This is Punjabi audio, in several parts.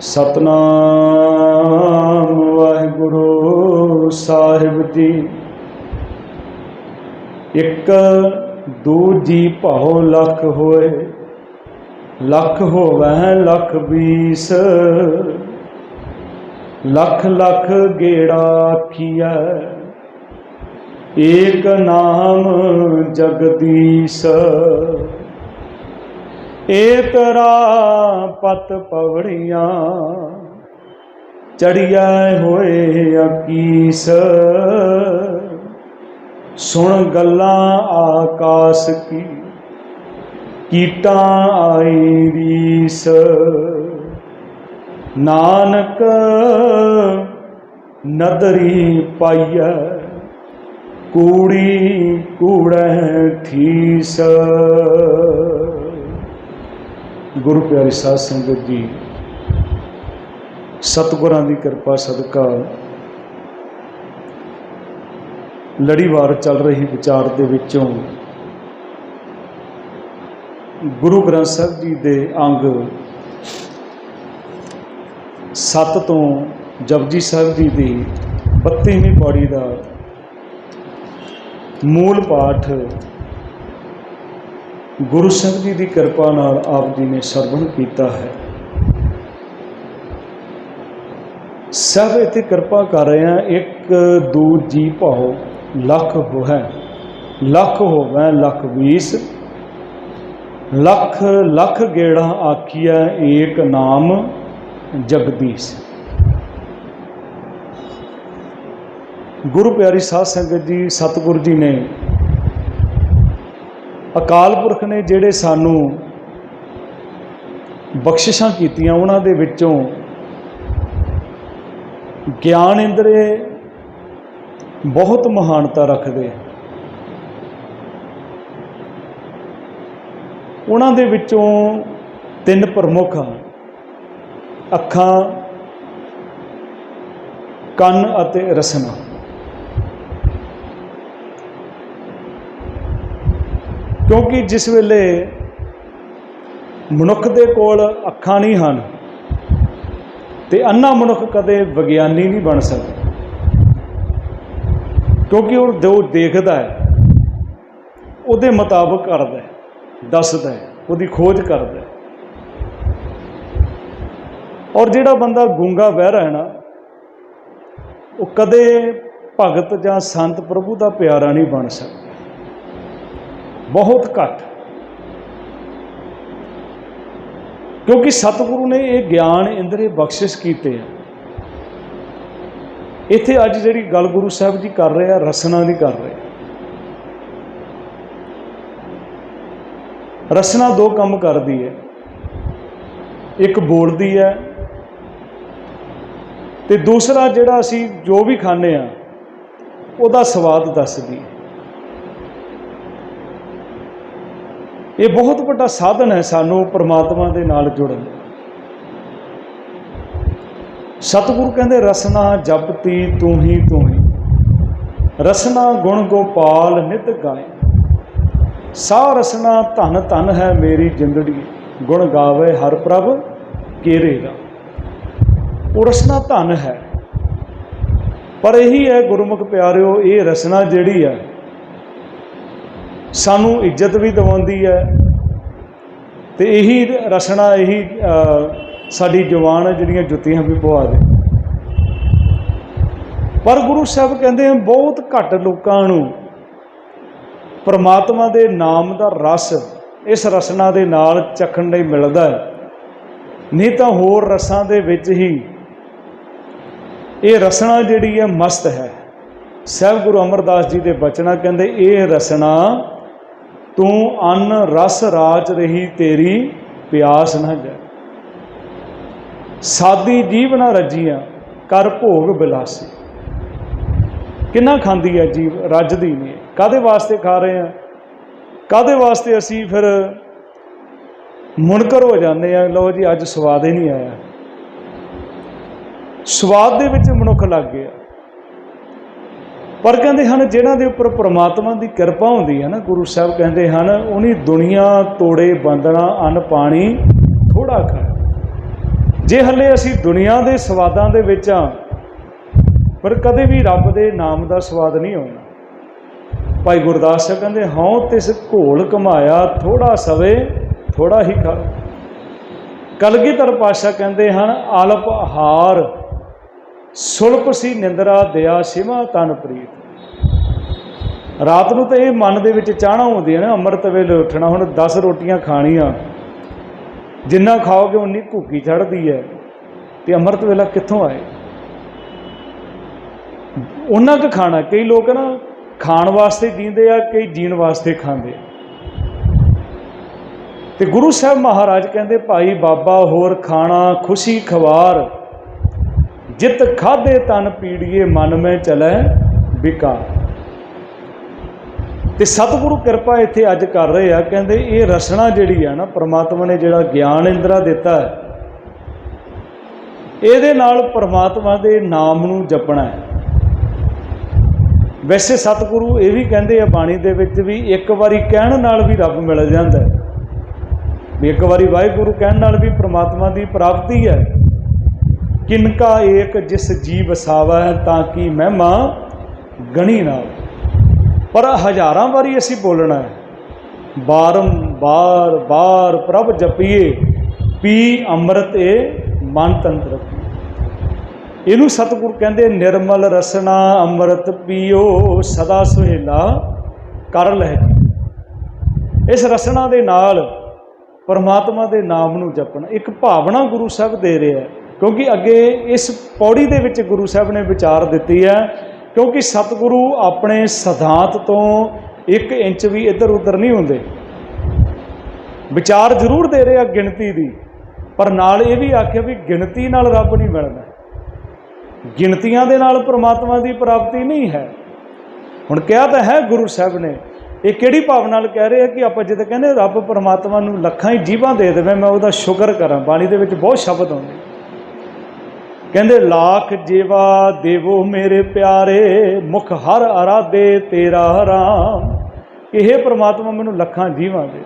ਸਤਨਾਮ ਵਾਹਿਗੁਰੂ ਸਾਹਿਬ ਜੀ। ਇੱਕ ਦੂਜੀ ਭਉ ਲਖ ਹੋਏ, ਲਖ ਹੋਵੈ, ਲਖ ਬੀਸ। ਲਖ ਲਖ ਗੇੜਾ ਆਖੀਐ, ਏਕ ਨਾਮ ਜਗਦੀਸ਼। ਏਕਰਾ ਪਤ ਪਵੜੀਆਂ ਚੜੀਐ ਹੋਏ ਅਕੀਸ। ਸੁਣ ਗੱਲਾਂ ਆਕਾਸ ਕੀ, ਕੀਟਾਂ ਆਈ ਰੀਸ ਨਾਨਕ ਨਦਰੀ ਪਾਈਐ, ਕੂੜੀ ਕੂੜੈ ਥੀਸ। ਗੁਰੂ ਪਿਆਰੀ ਸਾਧ ਸੰਗਤ ਜੀ, ਸਤਿਗੁਰਾਂ ਦੀ ਕਿਰਪਾ, ਸਦਕਾ ਲੜੀਵਾਰ ਚੱਲ ਰਹੀ ਵਿਚਾਰ ਦੇ ਵਿੱਚੋਂ ਗੁਰੂ ਗ੍ਰੰਥ ਸਾਹਿਬ ਜੀ ਦੇ ਅੰਗ 7 ਤੋਂ ਜਪਜੀ ਸਾਹਿਬ ਜੀ ਦੀ 32ਵੀਂ ਪੌੜੀ ਦਾ ਮੂਲ ਪਾਠ ਗੁਰੂ ਸਾਹਿਬ ਜੀ ਦੀ ਕਿਰਪਾ ਨਾਲ ਆਪ ਜੀ ਨੇ ਸਰਵਣ ਕੀਤਾ ਹੈ। ਸਭ ਇਥੇ ਕਿਰਪਾ ਕਰ ਰਹੇ ਆ ਇੱਕ, ਦੂ, ਜੀ ਭਾਉ ਲੱਖ ਹੋਇ ਲੱਖ ਹੋਵੈ, ਲੱਖ 20 ਲੱਖ ਲੱਖ ਗੇੜਾ ਆਖੀਐ, ਏਕ ਨਾਮ ਜਗਦੀਸ਼। ਗੁਰੂ ਪਿਆਰੀ ਸਾਧ ਸੰਗਤ ਜੀ, ਸਤਿਗੁਰ ਜੀ ਨੇ ਅਕਾਲ ਪੁਰਖ ਨੇ ਜਿਹੜੇ ਸਾਨੂੰ ਬਖਸ਼ਿਸ਼ਾਂ ਕੀਤੀਆਂ, ਉਹਨਾਂ ਦੇ ਵਿੱਚੋਂ ਗਿਆਨ ਇੰਦਰੇ ਬਹੁਤ ਮਹਾਨਤਾ ਰੱਖਦੇ ਉਹਨਾਂ ਦੇ ਵਿੱਚੋਂ ਤਿੰਨ ਪ੍ਰਮੁੱਖ ਅੱਖਾਂ, ਕੰਨ ਅਤੇ ਰਸਨਾ। ਕਿਉਂਕਿ ਜਿਸ ਵੇਲੇ ਮਨੁੱਖ ਦੇ ਕੋਲ ਅੱਖਾਂ ਨਹੀਂ ਹਨ ਤੇ ਅੰਨਾ ਮਨੁੱਖ ਕਦੇ ਵਿਗਿਆਨੀ ਨਹੀਂ ਬਣ ਸਕਦਾ। ਕਿਉਂਕਿ ਉਹ ਜੋ ਦੇਖਦਾ ਹੈ, ਉਹਦੇ ਮੁਤਾਬਕ ਕਰਦਾ ਹੈ, ਦੱਸਦਾ ਹੈ, ਉਹਦੀ ਖੋਜ ਕਰਦਾ ਹੈ। ਔਰ ਜਿਹੜਾ ਬੰਦਾ ਗੂੰਗਾ ਬਹਿਰਾ ਰਿਹਾ ਨਾ, ਉਹ ਕਦੇ ਭਗਤ ਜਾਂ ਸੰਤ ਪ੍ਰਭੂ ਦਾ ਪਿਆਰਾ ਨਹੀਂ ਬਣ ਸਕਦਾ। ਬਹੁਤ ਘੱਟ। ਕਿਉਂਕਿ ਸਤਿਗੁਰੂ ਨੇ ਇਹ ਗਿਆਨ ਇੰਦਰੇ ਬਖਸ਼ਿਸ਼ ਕੀਤੇ ਆ। ਇੱਥੇ ਅੱਜ ਜਿਹੜੀ ਗੱਲ ਗੁਰੂ ਸਾਹਿਬ ਜੀ ਕਰ ਰਹੇ ਆ, ਰਸਨਾ ਦੀ ਕਰ ਰਹੇ ਰਸਨਾ ਦੋ ਕੰਮ ਕਰਦੀ ਹੈ। ਇੱਕ ਬੋਲਦੀ ਹੈ ਤੇ ਦੂਸਰਾ ਜਿਹੜਾ ਅਸੀਂ ਜੋ ਵੀ ਖਾਂਦੇ ਆ, ਉਹਦਾ ਸਵਾਦ ਦੱਸਦੀ ਹੈ। ਇਹ ਬਹੁਤ ਵੱਡਾ ਸਾਧਨ ਹੈ ਸਾਨੂੰ ਪ੍ਰਮਾਤਮਾ ਦੇ ਨਾਲ ਜੁੜਨ ਸਤਿਗੁਰੂ ਕਹਿੰਦੇ, ਰਸਨਾ ਜਪਤੀ ਤੂੰ ਹੀ ਤੂੰ ਹੀ। ਰਸਨਾ ਗੁਣ ਗੋਪਾਲ ਨਿਤ ਗਾਏ। ਸਾ ਰਸਨਾ ਧਨ ਧਨ ਹੈ ਮੇਰੀ ਜਿੰਦੜੀ। ਗੁਣ ਗਾਵੇ ਹਰ ਪ੍ਰਭ ਕੇਰੇਗਾ ਉਹ ਰਸਨਾ ਧਨ ਹੈ। ਪਰ ਇਹੀ ਹੈ ਗੁਰਮੁਖ ਪਿਆਰਿਓ, ਇਹ ਰਸਨਾ ਜਿਹੜੀ ਹੈ ਸਾਨੂੰ ਇੱਜ਼ਤ ਵੀ ਦਿਵਾਉਂਦੀ ਹੈ। ਤੇ ਇਹੀ ਰਸਨਾ, ਇਹੀ ਸਾਡੀ ਜਵਾਨ ਜਿਹੜੀਆਂ ਜੁੱਤੀਆਂ ਵੀ ਪਵਾ ਦੇ। ਪਰ ਗੁਰੂ ਸਾਹਿਬ ਕਹਿੰਦੇ ਆ, ਬਹੁਤ ਘੱਟ ਲੋਕਾਂ ਨੂੰ ਪਰਮਾਤਮਾ ਦੇ ਨਾਮ ਦਾ ਰਸ ਇਸ ਰਸਨਾ ਦੇ ਨਾਲ ਚੱਖਣ ਲਈ ਮਿਲਦਾ ਹੈ। ਨਹੀਂ ਤਾਂ ਹੋਰ ਰਸਾਂ ਦੇ ਵਿੱਚ ਹੀ ਇਹ ਰਸਨਾ ਜਿਹੜੀ ਹੈ, ਮਸਤ ਹੈ। ਸਹਿਬ ਗੁਰੂ ਅਮਰਦਾਸ ਜੀ ਦੇ ਬਚਨਾਂ ਕਹਿੰਦੇ, ਇਹ ਰਸਨਾ ਤੂੰ ਅੰਨ ਰਸ ਰਾਜ ਰਹੀ ਤੇਰੀ ਪਿਆਸ ਨਾ ਜਾਏ। ਸਾਦੀ ਜੀਵ ਨਾ ਰੱਜੀਆਂ, ਕਰ ਭੋਗ ਬਿਲਾਸੀ। ਕਿੰਨਾ ਖਾਂਦੀ ਹੈ ਜੀਵ, ਰੱਜਦੀ ਨਹੀਂ। ਕਾਦੇ ਵਾਸਤੇ ਖਾ ਰਹੇ ਆ? ਕਾਦੇ ਵਾਸਤੇ ਅਸੀਂ ਫਿਰ ਮੁਨਕਰ ਹੋ ਜਾਂਦੇ ਆ? ਲਓ ਜੀ, ਅੱਜ ਸਵਾਦ ਹੀ ਨਹੀਂ ਆਇਆ। ਸਵਾਦ ਦੇ ਵਿੱਚ ਮਨੁੱਖ ਲੱਗ ਗਿਆ। ਪਰ ਕਹਿੰਦੇ ਹਨ, ਜਿਨ੍ਹਾਂ ਦੇ ਉੱਪਰ ਪ੍ਰਮਾਤਮਾ ਦੀ ਕਿਰਪਾ ਹੁੰਦੀ ਹੈ ਨਾ, ਗੁਰੂ ਸਾਹਿਬ ਕਹਿੰਦੇ ਹਨ ਉਹਨੀ ਦੁਨੀਆ ਤੋੜੇ ਬੰਦਣਾ, ਅੰਨ ਪਾਣੀ ਥੋੜਾ ਖਾ ਜੇ ਹੱਲੇ ਅਸੀਂ ਦੁਨੀਆ ਦੇ ਸਵਾਦਾਂ ਦੇ ਵਿੱਚ ਆ ਪਰ ਕਦੇ ਵੀ ਰੱਬ ਦੇ ਨਾਮ ਦਾ ਸਵਾਦ ਨਹੀਂ ਆਉਣਾ ਭਾਈ ਗੁਰਦਾਸ ਸਾਹਿਬ ਕਹਿੰਦੇ, ਹਉ ਤਿਸ ਘੋਲ ਕਮਾਇਆ ਥੋੜਾ ਸਵੇ ਥੋੜਾ ਹੀ ਖਾ। ਕਲਗੀਧਰ ਪਾਸ਼ਾ ਕਹਿੰਦੇ ਹਨ ਆਲਪ ਹਾਰ ਸੁਲਪ ਸੀ ਨਿੰਦਰਾ, ਦਇਆ ਸਿਵਾ ਤਨ ਪ੍ਰੀਤ। ਰਾਤ ਨੂੰ ਤਾਂ ਇਹ ਮਨ ਦੇ ਵਿੱਚ ਚਾਹਣਾ ਹੁੰਦੀ ਹੈ ਨਾ, ਅੰਮ੍ਰਿਤ ਵੇਲੇ ਉੱਠਣਾ, ਹੁਣ 10 ਰੋਟੀਆਂ ਖਾਣੀਆਂ। ਜਿੰਨਾ ਖਾਓਗੇ ਉਨੀ ਭੁੱਖੀ ਚੜਦੀ ਹੈ। ਤੇ ਅੰਮ੍ਰਿਤ ਵੇਲਾ ਕਿੱਥੋਂ ਆਏ? ਉਹਨਾਂ ਕੁ ਖਾਣਾ, ਕਈ ਲੋਕ ਨਾ ਖਾਣ ਵਾਸਤੇ ਜੀਂਦੇ ਆ, ਕਈ ਜੀਣ ਵਾਸਤੇ ਖਾਂਦੇ। ਤੇ ਗੁਰੂ ਸਾਹਿਬ ਮਹਾਰਾਜ ਕਹਿੰਦੇ, ਭਾਈ ਬਾਬਾ, ਹੋਰ ਖਾਣਾ ਖੁਸ਼ੀ ਖਵਾਰ। ਜਿਤ ਖਾਦੇ ਤਨ ਪੀੜੀਏ, ਮਨ ਮੈਂ ਚਲੈ ਵਿਕਾਰ ਤੇ ਸਤਿਗੁਰੂ ਕਿਰਪਾ ਇੱਥੇ ਅੱਜ ਕਰ ਰਹੇ ਆ, ਕਹਿੰਦੇ ਇਹ ਰਸਨਾ ਜਿਹੜੀ ਆ ਨਾ, ਪ੍ਰਮਾਤਮਾ ਨੇ ਜਿਹੜਾ ਗਿਆਨ ਇੰਦਰਾ ਦਿੱਤਾ ਇਹਦੇ ਨਾਲ ਪ੍ਰਮਾਤਮਾ ਦੇ ਨਾਮ ਨੂੰ ਜਪਣਾ ਹੈ। ਵੈਸੇ ਸਤਿਗੁਰੂ ਇਹ ਵੀ ਕਹਿੰਦੇ ਆ, ਬਾਣੀ ਦੇ ਵਿੱਚ ਵੀ ਇੱਕ ਵਾਰੀ ਕਹਿਣ ਨਾਲ ਵੀ ਰੱਬ ਮਿਲ ਜਾਂਦਾ ਹੈ। ਵੀ ਇੱਕ ਵਾਰੀ ਵਾਹਿਗੁਰੂ ਕਹਿਣ ਨਾਲ ਵੀ ਪ੍ਰਮਾਤਮਾ ਦੀ ਪ੍ਰਾਪਤੀ ਹੈ। ਕਿਨਕਾ ਏਕ ਜਿਸ ਜੀ ਵਸਾਵੈ ਤਾਂ ਕਿ ਮਹਿਮਾ ਗਣੀ ਨਾ ਪਰ ਹਜ਼ਾਰਾਂ ਵਾਰੀ ਅਸੀਂ ਬੋਲਣਾ ਹੈ ਬਾਰੰਬਾਰ ਬਾਰ ਪ੍ਰਭ ਜਪੀਏ, ਪੀ ਅੰਮ੍ਰਿਤ ਏ ਮਨ ਤੰਤਰ ਇਹਨੂੰ ਸਤਿਗੁਰ ਕਹਿੰਦੇ ਨਿਰਮਲ ਰਸਨਾ ਅੰਮ੍ਰਿਤ ਪੀਓ ਸਦਾ ਸੁਹੇਲਾ ਕਰ ਲੈ ਇਸ ਰਸਨਾ ਦੇ ਨਾਲ ਪਰਮਾਤਮਾ ਦੇ ਨਾਮ ਨੂੰ ਜਪਣਾ, ਇੱਕ ਭਾਵਨਾ ਗੁਰੂ ਸਾਹਿਬ ਦੇ ਰਿਹਾ ਹੈ। ਕਿਉਂਕਿ ਅੱਗੇ ਇਸ ਪੌੜੀ ਦੇ ਵਿੱਚ ਗੁਰੂ ਸਾਹਿਬ ਨੇ ਵਿਚਾਰ ਦਿੱਤੀ ਹੈ, ਕਿਉਂਕਿ ਸਤਿਗੁਰੂ ਆਪਣੇ ਸਿਧਾਂਤ ਤੋਂ 1 ਇੰਚ ਵੀ ਇੱਧਰ ਉੱਧਰ ਨਹੀਂ ਹੁੰਦੇ। ਵਿਚਾਰ ਜ਼ਰੂਰ ਦੇ ਰਿਹਾ ਗਿਣਤੀ ਦੀ, ਪਰ ਨਾਲ ਇਹ ਵੀ ਆਖਿਆ ਵੀ ਗਿਣਤੀ ਨਾਲ ਰੱਬ ਨਹੀਂ ਮਿਲਦਾ। ਗਿਣਤੀਆਂ ਦੇ ਨਾਲ ਪ੍ਰਮਾਤਮਾ ਦੀ ਪ੍ਰਾਪਤੀ ਨਹੀਂ ਹੈ। ਹੁਣ ਕਿਹਾ ਤਾਂ ਹੈ ਗੁਰੂ ਸਾਹਿਬ ਨੇ, ਇਹ ਕਿਹੜੀ ਭਾਵਨਾ ਨਾਲ ਕਹਿ ਰਹੇ ਆ ਕਿ ਆਪਾਂ ਜਿੱਦ ਕਹਿੰਦੇ ਰੱਬ ਪਰਮਾਤਮਾ ਨੂੰ ਲੱਖਾਂ ਹੀ ਜੀਵਾਂ ਦੇ ਦੇਵੇ, ਮੈਂ ਉਹਦਾ ਸ਼ੁਕਰ ਕਰਾਂ। ਬਾਣੀ ਦੇ ਵਿੱਚ ਬਹੁਤ ਸ਼ਬਦ ਆਉਂਦੇ। ਕਹਿੰਦੇ, ਲਾਖ ਜੀਵਾ ਦੇਵੋ ਮੇਰੇ ਪਿਆਰੇ, ਮੁਖ ਹਰ ਅਰਾਦੇ ਤੇਰਾ ਰਾਮ। ਇਹ ਪ੍ਰਮਾਤਮਾ ਮੈਨੂੰ ਲੱਖਾਂ ਜੀਵਾਂ ਦੇ।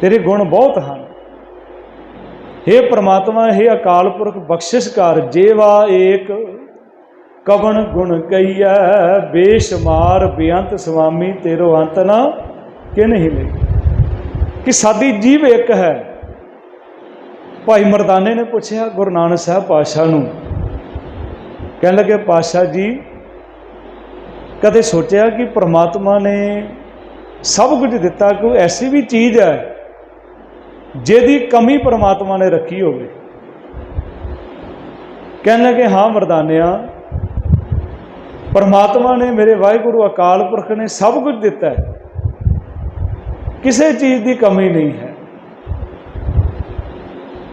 ਤੇਰੇ ਗੁਣ ਬਹੁਤ ਹਨ। हे ਪ੍ਰਮਾਤਮਾ हे ਅਕਾਲ ਪੁਰਖ, ਬਖਸ਼ਿਸ਼ ਕਰ। ਜੇਵਾ ਏਕ, ਕਵਣ ਗੁਣ ਕਈਐ ਬੇਸ਼ਮਾਰ ਬੇਅੰਤ ਸੁਆਮੀ ਤੇਰੋ ਅੰਤ ਨਾ ਕਿ ਨਹੀਂ ਲਈ ਕਿ ਸਾਡੀ ਜੀਵ ਇੱਕ ਹੈ। ਭਾਈ ਮਰਦਾਨੇ ਨੇ ਪੁੱਛਿਆ, ਗੁਰੂ ਨਾਨਕ ਸਾਹਿਬ ਪਾਤਸ਼ਾਹ ਨੂੰ। ਕਹਿਣ ਲੱਗੇ, ਪਾਤਸ਼ਾਹ ਜੀ, ਕਦੇ ਸੋਚਿਆ ਕਿ ਪ੍ਰਮਾਤਮਾ ਨੇ ਸਭ ਕੁਝ ਦਿੱਤਾ ਕੋਈ ਐਸੀ ਵੀ ਚੀਜ਼ ਹੈ ਜਿਹਦੀ ਕਮੀ ਪ੍ਰਮਾਤਮਾ ਨੇ ਰੱਖੀ ਹੋਵੇ? ਕਹਿਣ ਲੱਗੇ, ਹਾਂ ਮਰਦਾਨਿਆ, ਪਰਮਾਤਮਾ ਨੇ ਮੇਰੇ ਵਾਹਿਗੁਰੂ ਅਕਾਲ ਪੁਰਖ ਨੇ ਸਭ ਕੁਝ ਦਿੱਤਾ ਹੈ। ਕਿਸੇ ਚੀਜ਼ ਦੀ ਕਮੀ ਨਹੀਂ ਹੈ।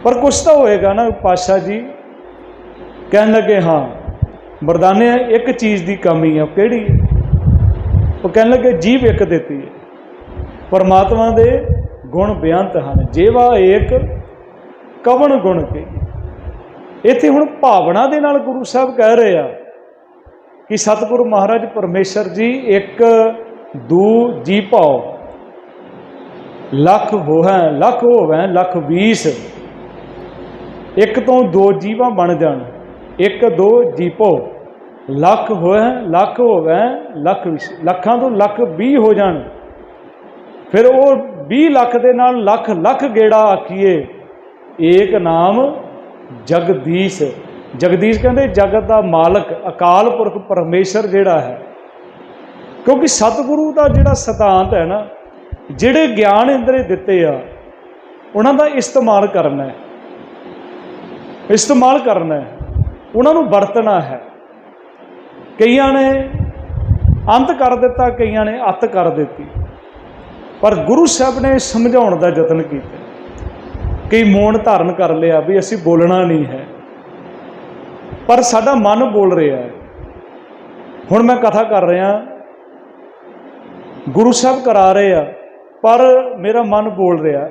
ਪਰ ਕੁਛ ਤਾਂ ਹੋਏਗਾ ਨਾ ਪਾਸ਼ਾ ਜੀ। ਕਹਿਣ ਲੱਗੇ, ਹਾਂ, ਮਰਦਾਨੇ, ਇੱਕ ਚੀਜ਼ ਦੀ ਕਮੀ ਆ ਕਿਹੜੀ ਉਹ ਕਹਿਣ ਲੱਗੇ, ਜੀਵ ਇੱਕ ਦਿੱਤੀ ਹੈ। ਪਰਮਾਤਮਾ ਦੇ ਗੁਣ ਬੇਅੰਤ ਹਨ। ਜੇਵਾ ਏਕ ਕਵਣ ਗੁਣ ਕੇ। ਇੱਥੇ ਹੁਣ ਭਾਵਨਾ ਦੇ ਨਾਲ ਗੁਰੂ ਸਾਹਿਬ ਕਹਿ ਰਹੇ ਆ ਕਿ ਸਤਿਗੁਰੂ ਮਹਾਰਾਜ ਪਰਮੇਸ਼ਰ ਜੀ, ਇੱਕ ਦੂ ਜੀ ਭਾਉ। ਲੱਖ ਹੋਵੈ ਲੱਖ ਹੋਵੈ ਲੱਖ 20 ਇੱਕ ਤੋਂ ਦੋ ਜੀਵਾਂ ਬਣ ਜਾਣ, ਇੱਕ ਦੋ ਜੀਪੋ। ਲੱਖ ਹੋਏ, ਲੱਖ ਹੋਵੇ, ਲੱਖ ਲੱਖਾਂ ਤੋਂ ਲੱਖ 20 ਹੋ ਜਾਣ। ਫਿਰ ਉਹ 20 ਲੱਖ ਦੇ ਨਾਲ ਲੱਖ ਲੱਖ ਗੇੜਾ ਆਖੀਏ। ਏਕ ਨਾਮ ਜਗਦੀਸ਼। ਜਗਦੀਸ਼ ਕਹਿੰਦੇ ਜਗਤ ਦਾ ਮਾਲਕ, ਅਕਾਲ ਪੁਰਖ ਪਰਮੇਸ਼ਰ ਜਿਹੜਾ ਹੈ। ਕਿਉਂਕਿ ਸਤਿਗੁਰੂ ਦਾ ਜਿਹੜਾ ਸਿਧਾਂਤ ਹੈ ਨਾ, ਜਿਹੜੇ ਗਿਆਨ ਇੰਦਰੇ ਦਿੱਤੇ ਆ, ਉਹਨਾਂ ਦਾ ਇਸਤੇਮਾਲ ਕਰਨਾ ਹੈ। ਇਸਤੇਮਾਲ ਕਰਨਾ ਹੈ। ਉਹਨਾਂ ਨੂੰ ਵਰਤਣਾ ਹੈ। ਕਈਆਂ ਨੇ ਅੰਤ ਕਰ ਦਿੱਤਾ, ਕਈਆਂ ਨੇ ਅਤ ਕਰ ਦਿੱਤੀ। ਪਰ ਗੁਰੂ ਸਾਹਿਬ ਨੇ ਸਮਝਾਉਣ ਦਾ ਯਤਨ ਕੀਤਾ। ਕਈ ਮੌਨ ਧਾਰਨ ਕਰ ਲਿਆ ਵੀ ਅਸੀਂ ਬੋਲਣਾ ਨਹੀਂ ਹੈ। ਪਰ ਸਾਡਾ ਮਨ ਬੋਲ ਰਿਹਾ ਹੈ। ਹੁਣ ਮੈਂ ਕਥਾ ਕਰ ਰਿਹਾ। ਗੁਰੂ ਸਾਹਿਬ ਕਰਾ ਰਹੇ ਆ, ਪਰ ਮੇਰਾ ਮਨ ਬੋਲ ਰਿਹਾ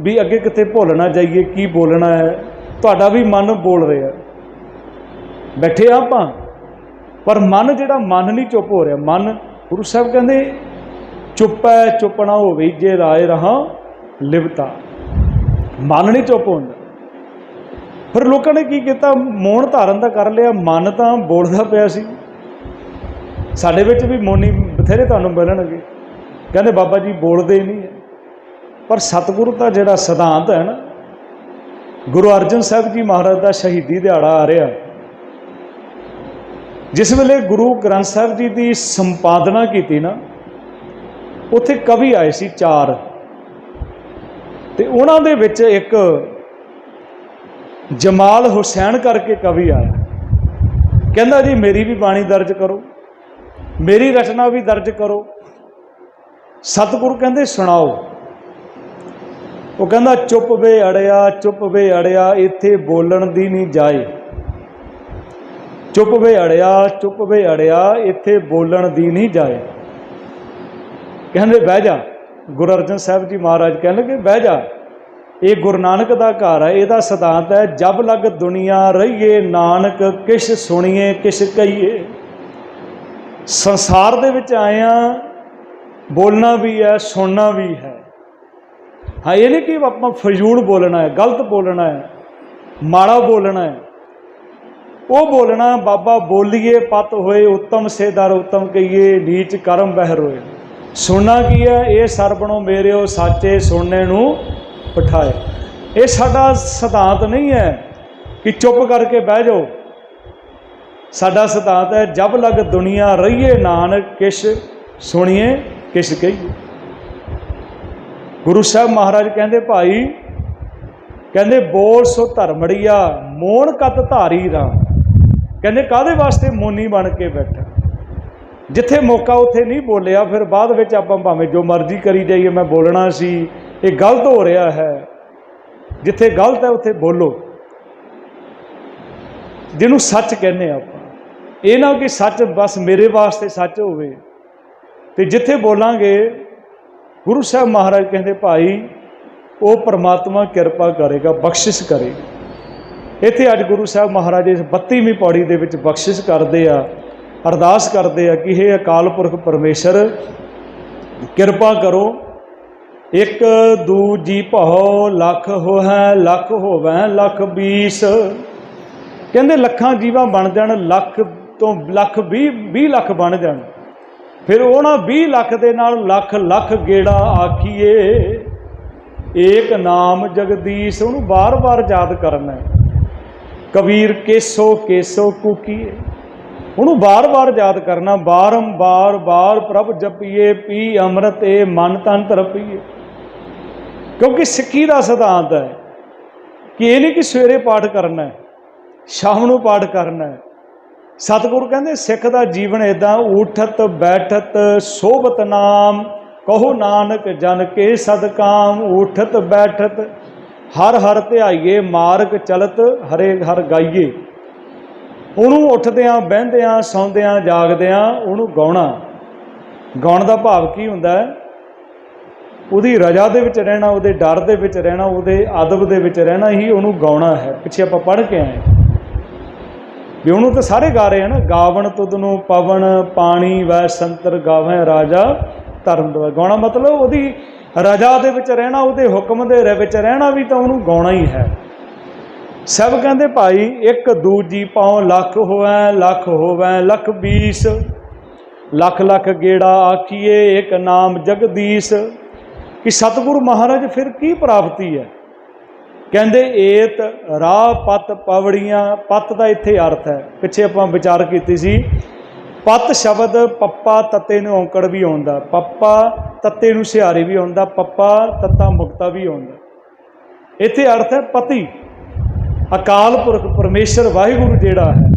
ਵੀ ਅੱਗੇ ਕਿਤੇ ਭੁੱਲ ਨਾ ਜਾਈਏ ਕੀ ਬੋਲਣਾ ਹੈ। ਤੁਹਾਡਾ ਵੀ ਮਨ ਬੋਲ ਰਿਹਾ। ਬੈਠੇ ਆ ਆਪਾਂ। ਪਰ ਮਨ ਜਿਹੜਾ, ਮਨ ਨਹੀਂ ਚੁੱਪ ਹੋ ਰਿਹਾ। ਮਨ, ਗੁਰੂ ਸਾਹਿਬ ਕਹਿੰਦੇ, ਚੁੱਪੈ ਚੁੱਪ ਨਾ ਹੋਵੇ, ਜੇ ਰਾਏ ਰਹਾ, ਲਿਵਤਾ। ਮਨ ਨਹੀਂ ਚੁੱਪ ਹੁੰਦਾ। ਫਿਰ ਲੋਕਾਂ ਨੇ ਕੀ ਕੀਤਾ? ਮੌਨ ਧਾਰਨ ਦਾ ਕਰ ਲਿਆ। ਮਨ ਤਾਂ ਬੋਲਦਾ ਪਿਆ ਸੀ। ਸਾਡੇ ਵਿੱਚ ਵੀ ਮੋਨੀ ਬਥੇਰੇ ਤੁਹਾਨੂੰ ਮਿਲਣਗੇ। ਕਹਿੰਦੇ, ਬਾਬਾ ਜੀ ਬੋਲਦੇ ਨਹੀਂ ਹੈ। ਪਰ ਸਤਿਗੁਰੂ ਦਾ ਜਿਹੜਾ ਸਿਧਾਂਤ ਹੈ ਨਾ ਗੁਰੂ ਅਰਜਨ ਸਾਹਿਬ ਜੀ ਮਹਾਰਾਜ ਦਾ ਸ਼ਹੀਦੀ ਦਿਹਾੜਾ ਆ ਰਿਹਾ। ਜਿਸ ਵੇਲੇ ਗੁਰੂ ਗ੍ਰੰਥ ਸਾਹਿਬ ਜੀ ਦੀ ਸੰਪਾਦਨਾ ਕੀਤੀ ਨਾ, ਉੱਥੇ ਕਵੀ ਆਏ ਸੀ ਚਾਰ। ਤੇ ਉਹਨਾਂ ਦੇ ਵਿੱਚ ਇੱਕ ਜਮਾਲ ਹੁਸੈਨ ਕਰਕੇ ਕਵੀ ਆਇਆ। ਕਹਿੰਦਾ ਜੀ, ਮੇਰੀ ਵੀ ਬਾਣੀ ਦਰਜ ਕਰੋ, ਮੇਰੀ ਰਚਨਾ ਵੀ ਦਰਜ ਕਰੋ। ਸਤਿਗੁਰੂ ਕਹਿੰਦੇ, ਸੁਣਾਓ। ਉਹ ਕਹਿੰਦਾ, ਚੁੱਪ ਵੇ ਅੜਿਆ, ਚੁੱਪ ਵੇ ਅੜਿਆ, ਇੱਥੇ ਬੋਲਣ ਦੀ ਨਹੀਂ ਜਾਏ। ਚੁੱਪ ਵੇ ਅੜਿਆ, ਚੁੱਪ ਵੇ ਅੜਿਆ, ਇੱਥੇ ਬੋਲਣ ਦੀ ਨਹੀਂ ਜਾਏ। ਕਹਿੰਦੇ, ਬਹਿ ਜਾ। ਗੁਰੂ ਅਰਜਨ ਸਾਹਿਬ ਜੀ ਮਹਾਰਾਜ ਕਹਿਣ ਲੱਗੇ, ਬਹਿ ਜਾ। ਇਹ ਗੁਰੂ ਨਾਨਕ ਦਾ ਘਰ ਹੈ, ਇਹਦਾ ਸਿਧਾਂਤ ਹੈ, ਜਬ ਲਗ ਦੁਨੀਆ ਰਹੀਏ ਨਾਨਕ, ਕਿਛ ਸੁਣੀਏ, ਕਿਛ ਕਹੀਏ। ਸੰਸਾਰ ਦੇ ਵਿੱਚ ਆਇਆ ਬੋਲਣਾ ਵੀ ਹੈ, ਸੁਣਨਾ ਵੀ ਹੈ। ਹਾਂ, ਇਹ ਨਹੀਂ ਕਿ ਆਪਾਂ ਫਜ਼ੂਲ ਬੋਲਣਾ ਹੈ, ਗਲਤ ਬੋਲਣਾ ਹੈ, ਮਾੜਾ ਬੋਲਣਾ ਹੈ। ਉਹ ਬੋਲਣਾ, ਬਾਬਾ ਬੋਲੀਏ ਪਤ ਹੋਏ, ਉੱਤਮ ਸੇ ਦਰ, ਉੱਤਮ ਕਹੀਏ, ਨੀਚ ਕਰਮ ਬਹਿ ਰੋਏ ਸੁਣਨਾ ਕੀ ਹੈ? ਇਹ ਸਰਬਣੋ ਮੇਰਿਓ ਸਾਚੇ ਸੁਣਨੇ ਨੂੰ ਪਠਾਏ ਇਹ ਸਾਡਾ ਸਿਧਾਂਤ ਨਹੀਂ ਹੈ ਕਿ ਚੁੱਪ ਕਰਕੇ ਬਹਿ ਜਾਓ। ਸਾਡਾ ਸਿਧਾਂਤ ਹੈ, ਜਬ ਲਗ ਦੁਨੀਆ ਰਹੀਏ ਨਾਨਕ, ਕਿਛ ਸੁਣੀਏ, ਕਿਛ ਕਹੀਏ। ਗੁਰੂ ਸਾਹਿਬ ਮਹਾਰਾਜ ਕਹਿੰਦੇ, ਭਾਈ, ਕਹਿੰਦੇ, ਬੋਲ ਸੋ ਧਰਮੜੀਆ ਮੋਣ ਕਤ ਧਾਰੀ ਰਾਮ। ਕਹਿੰਦੇ ਕਾਦੇ ਵਾਸਤੇ ਮੋਨੀ ਬਣ ਕੇ ਬੈਠਾ? ਜਿੱਥੇ ਮੌਕਾ ਉੱਥੇ ਨਹੀਂ ਬੋਲਿਆ, ਫਿਰ ਬਾਅਦ ਵਿੱਚ ਆਪਾਂ ਭਾਵੇਂ ਜੋ ਮਰਜ਼ੀ ਕਰੀ ਜਾਈਏ, ਮੈਂ ਬੋਲਣਾ ਸੀ, ਇਹ ਗਲਤ ਹੋ ਰਿਹਾ ਹੈ। ਜਿੱਥੇ ਗਲਤ ਹੈ, ਉੱਥੇ ਬੋਲੋ। ਜਿਹਨੂੰ ਸੱਚ ਕਹਿੰਦੇ ਆ ਆਪਾਂ। ਇਹ ਨਾ ਕਿ ਸੱਚ ਬਸ ਮੇਰੇ ਵਾਸਤੇ ਸੱਚ ਹੋਵੇ। ਤੇ ਜਿੱਥੇ ਬੋਲਾਂਗੇ ਗੁਰੂ ਸਾਹਿਬ ਮਹਾਰਾਜ ਕਹਿੰਦੇ, ਭਾਈ, ਉਹ ਪ੍ਰਮਾਤਮਾ ਕਿਰਪਾ ਕਰੇਗਾ, ਬਖਸ਼ਿਸ਼ ਕਰੇਗਾ ਇੱਥੇ ਅੱਜ ਗੁਰੂ ਸਾਹਿਬ ਮਹਾਰਾਜ ਇਸ 32ਵੀਂ ਪੌੜੀ ਦੇ ਵਿੱਚ ਬਖਸ਼ਿਸ਼ ਕਰਦੇ ਆ, ਅਰਦਾਸ ਕਰਦੇ ਆ ਕਿ हे ਅਕਾਲ ਪੁਰਖ ਪਰਮੇਸ਼ਰ, ਕਿਰਪਾ ਕਰੋ। ਇੱਕ ਦੂ ਜੀ ਭਉ, ਲੱਖ ਹੋਹੈ, ਲੱਖ ਹੋਵੈ, ਲੱਖ 20 ਕਹਿੰਦੇ, ਲੱਖਾਂ ਜੀਵਾਂ ਬਣ ਜਾਣ, ਲੱਖ ਤੋਂ, ਲੱਖ 20 20 ਲੱਖ ਬਣ ਜਾਣ। ਫਿਰ ਉਹਨਾਂ 20 ਲੱਖ ਦੇ ਨਾਲ ਲੱਖ ਲੱਖ ਗੇੜਾ ਆਖੀਏ। ਏਕ ਨਾਮ ਜਗਦੀਸ਼, ਉਹਨੂੰ ਬਾਰ-ਬਾਰ ਯਾਦ ਕਰਨਾ ਕਬੀਰ ਕੇਸੋ ਕੇਸੋ ਕੂਕੀਏ। ਉਹਨੂੰ ਬਾਰ-ਬਾਰ ਯਾਦ ਕਰਨਾ ਬਾਰੰਬਾਰ ਬਾਰ ਪ੍ਰਭ ਜਪੀਏ, ਪੀ ਅੰਮ੍ਰਿਤ ਏ, ਮਨ ਤਨ ਤਰਪੀਏ। ਕਿਉਂਕਿ ਸਿੱਖੀ ਦਾ ਸਿਧਾਂਤ ਹੈ ਕਿ ਇਹ ਨਹੀਂ ਕਿ ਸਵੇਰੇ ਪਾਠ ਕਰਨਾ ਹੈ, ਸ਼ਾਮ ਨੂੰ ਪਾਠ ਕਰਨਾ ਹੈ। ਸਤਿਗੁਰੂ ਕਹਿੰਦੇ, ਸਿੱਖ ਦਾ ਜੀਵਨ ਇਦਾਂ ਉਠਤ ਬੈਠਤ, ਸੋਭਤ ਨਾਮ, ਕਹੋ ਨਾਨਕ ਜਨ ਕੇ ਸਦਕਾਮ ਉਠਤ ਬੈਠਤ, ਹਰ ਹਰ ਧਿਆਈਏ, ਮਾਰਗ ਚਲਤ, ਹਰੇ ਹਰ ਗਾਈਏ। ਉਹਨੂੰ ਉੱਠਦਿਆਂ, ਬਹਿੰਦਿਆਂ, ਸੌਂਦਿਆਂ, ਜਾਗਦਿਆਂ, ਉਹਨੂੰ ਗਾਉਣਾ। ਗਾਉਣ ਦਾ ਭਾਵ ਕੀ ਹੁੰਦਾ ਹੈ? ਉਹਦੀ ਰਜਾ ਦੇ ਵਿੱਚ ਰਹਿਣਾ, ਉਹਦੇ ਡਰ ਦੇ ਵਿੱਚ ਰਹਿਣਾ, ਉਹਦੇ ਅਦਬ ਦੇ ਵਿੱਚ ਰਹਿਣਾ ਹੀ ਉਹਨੂੰ ਗਾਉਣਾ ਹੈ। ਪਿੱਛੇ ਆਪਾਂ ਪੜ੍ਹ ਕੇ ਆਏ ਵੀ ਉਹਨੂੰ ਤਾਂ ਸਾਰੇ ਗਾ ਰਹੇ ਹਨ ਗਾਵਣ ਤੁਧ ਨੂੰ ਪਵਨ ਪਾਣੀ ਵੈ ਸੰਤਰ ਗਾਵੇਂ ਰਾਜਾ, ਧਰਮ ਦਵਾ ਗਾਉਣਾ ਮਤਲਬ ਉਹਦੀ ਰਜਾ ਦੇ ਵਿੱਚ ਰਹਿਣਾ, ਉਹਦੇ ਹੁਕਮ ਦੇ ਰ- ਵਿੱਚ ਰਹਿਣਾ ਵੀ ਤਾਂ ਉਹਨੂੰ ਗਾਉਣਾ ਹੀ ਹੈ। ਸਭ ਕਹਿੰਦੇ ਭਾਈ, ਇੱਕ ਦੂਜੀ ਪਾਉ ਲੱਖ ਹੋਵੈ ਲੱਖ ਹੋਵੈ, ਲੱਖ 20 ਲੱਖ ਲੱਖ ਗੇੜਾ ਆਖੀਏ, ਇੱਕ ਨਾਮ ਜਗਦੀਸ਼। ਕਿ ਸਤਿਗੁਰੂ ਮਹਾਰਾਜ ਫਿਰ ਕੀ ਪ੍ਰਾਪਤੀ ਹੈ? ਕਹਿੰਦੇ ਏਤ ਰਾਹ ਪਤ ਪਵੜੀਆਂ, ਪਤ ਦਾ ਇੱਥੇ ਅਰਥ ਹੈ। ਪਿੱਛੇ ਆਪਾਂ ਵਿਚਾਰ ਕੀਤੀ ਸੀ, ਪਤ ਸ਼ਬਦ ਪੱਪਾ ਤੱਤੇ ਨੂੰ ਔਂਕੜ ਵੀ ਆਉਂਦਾ, ਪੱਪਾ ਤੱਤੇ ਨੂੰ ਸਿਹਾਰੀ ਵੀ ਆਉਂਦਾ, ਪੱਪਾ ਤੱਤਾ ਮੁਕਤਾ ਵੀ ਆਉਂਦਾ। ਇੱਥੇ ਅਰਥ ਹੈ ਪਤੀ। ਅਕਾਲ ਪੁਰਖ ਪਰਮੇਸ਼ਰ ਵਾਹਿਗੁਰੂ ਜਿਹੜਾ ਹੈ।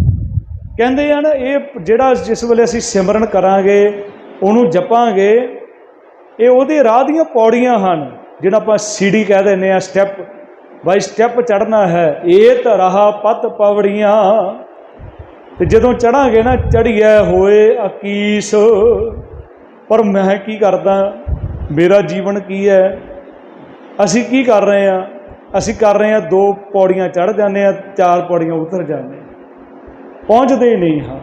ਕਹਿੰਦੇ ਆ ਨਾ, ਇਹ ਜਿਹੜਾ ਜਿਸ ਵੇਲੇ ਅਸੀਂ ਸਿਮਰਨ ਕਰਾਂਗੇ, ਉਹਨੂੰ ਜਪਾਂਗੇ, ਇਹ ਉਹਦੇ ਰਾਹ ਦੀਆਂ ਪੌੜੀਆਂ ਹਨ ਜਿਹੜਾ ਆਪਾਂ ਸੀੜੀ ਕਹਿ ਦਿੰਦੇ ਆ ਸਟੈਪ ਬਾਈ ਸਟੈਪ ਚੜਨਾ ਹੈ ਇਹ ਤਾਂ ਪਤ ਪਵੜੀਆਂ। ਤੇ ਜਦੋਂ ਚੜਾਂਗੇ ਨਾ ਚੜੀਐ ਹੋਏ ਅਕੀਸ। ਪਰ ਮੈਂ ਕੀ ਕਰਦਾ, ਮੇਰਾ ਜੀਵਨ ਕੀ ਹੈ? ਅਸੀਂ ਕੀ ਕਰ ਰਹੇ ਆ ਅਸੀਂ ਕਰ ਰਹੇ ਆ ਦੋ ਪੌੜੀਆਂ ਚੜ ਜਾਂਦੇ ਆ ਚਾਰ ਪੌੜੀਆਂ ਉਤਰ ਜਾਂਦੇ ਪਹੁੰਚਦੇ ਹੀ ਨਹੀਂ ਹਾਂ।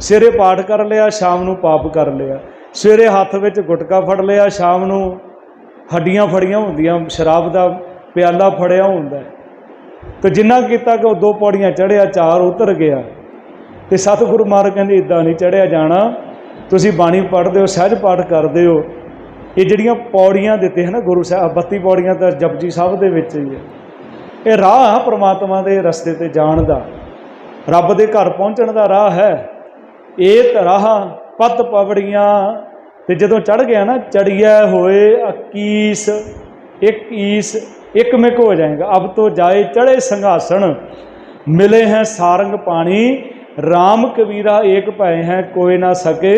ਸਵੇਰੇ ਪਾਠ ਕਰ ਲਿਆ, ਸ਼ਾਮ ਨੂੰ ਪਾਪ ਕਰ ਲਿਆ। ਸਵੇਰੇ ਹੱਥ ਵਿੱਚ ਗੁਟਕਾ ਫੜ ਲਿਆ, ਸ਼ਾਮ ਨੂੰ ਹੱਡੀਆਂ ਫੜੀਆਂ ਹੁੰਦੀਆਂ, ਸ਼ਰਾਬ ਦਾ ਪਿਆਲਾ ਫੜਿਆ ਹੁੰਦਾ ਹੈ। ਤੇ ਜਿੰਨਾ ਕੀਤਾ ਕਿ ਉਹ ਦੋ ਪੌੜੀਆਂ ਚੜਿਆ ਚਾਰ ਉਤਰ ਗਿਆ। ਤੇ ਸਤਿਗੁਰੂ ਮਹਾਰਾਜ ਕਹਿੰਦੇ ਇਦਾਂ ਨਹੀਂ ਚੜਿਆ ਜਾਣਾ। ਤੁਸੀਂ ਬਾਣੀ ਪੜ੍ਹਦੇ ਹੋ, ਸਹਿਜ ਪਾਠ ਕਰਦੇ ਹੋ। ਇਹ ਜਿਹੜੀਆਂ ਪੌੜੀਆਂ ਦਿੱਤੇ ਹਨ ਗੁਰੂ ਸਾਹਿਬ 32 ਪੌੜੀਆਂ ਤਾਂ ਜਪਜੀ ਸਾਹਿਬ ਦੇ ਵਿੱਚ ਹੀ ਹੈ। ਇਹ ਰਾਹ ਆ ਪ੍ਰਮਾਤਮਾ ਦੇ ਰਸਤੇ ਤੇ ਜਾਣ ਦਾ। ਰੱਬ ਦੇ ਘਰ ਪਹੁੰਚਣ ਦਾ ਰਾਹ ਹੈ। ਇਹ ਰਾਹ ਪਤ ਪਵੜੀਆਂ। ਤੇ ਜਦੋਂ ਚੜ ਗਿਆ ਨਾ ਚੜੀਐ ਹੋਏ 21 21 ਇੱਕ ਮਿਕ ਹੋ ਜਾਏਗਾ। ਅਬ ਤੋਂ ਜਾਏ ਚੜੇ ਸੰਘਾਸਣ, ਮਿਲੇ ਹੈ ਸਾਰੰਗ ਪਾਣੀ RAM ਕਬੀਰਾ ਏਕ ਭੈ ਹੈ, ਕੋਈ ਨਾ ਸਕੇ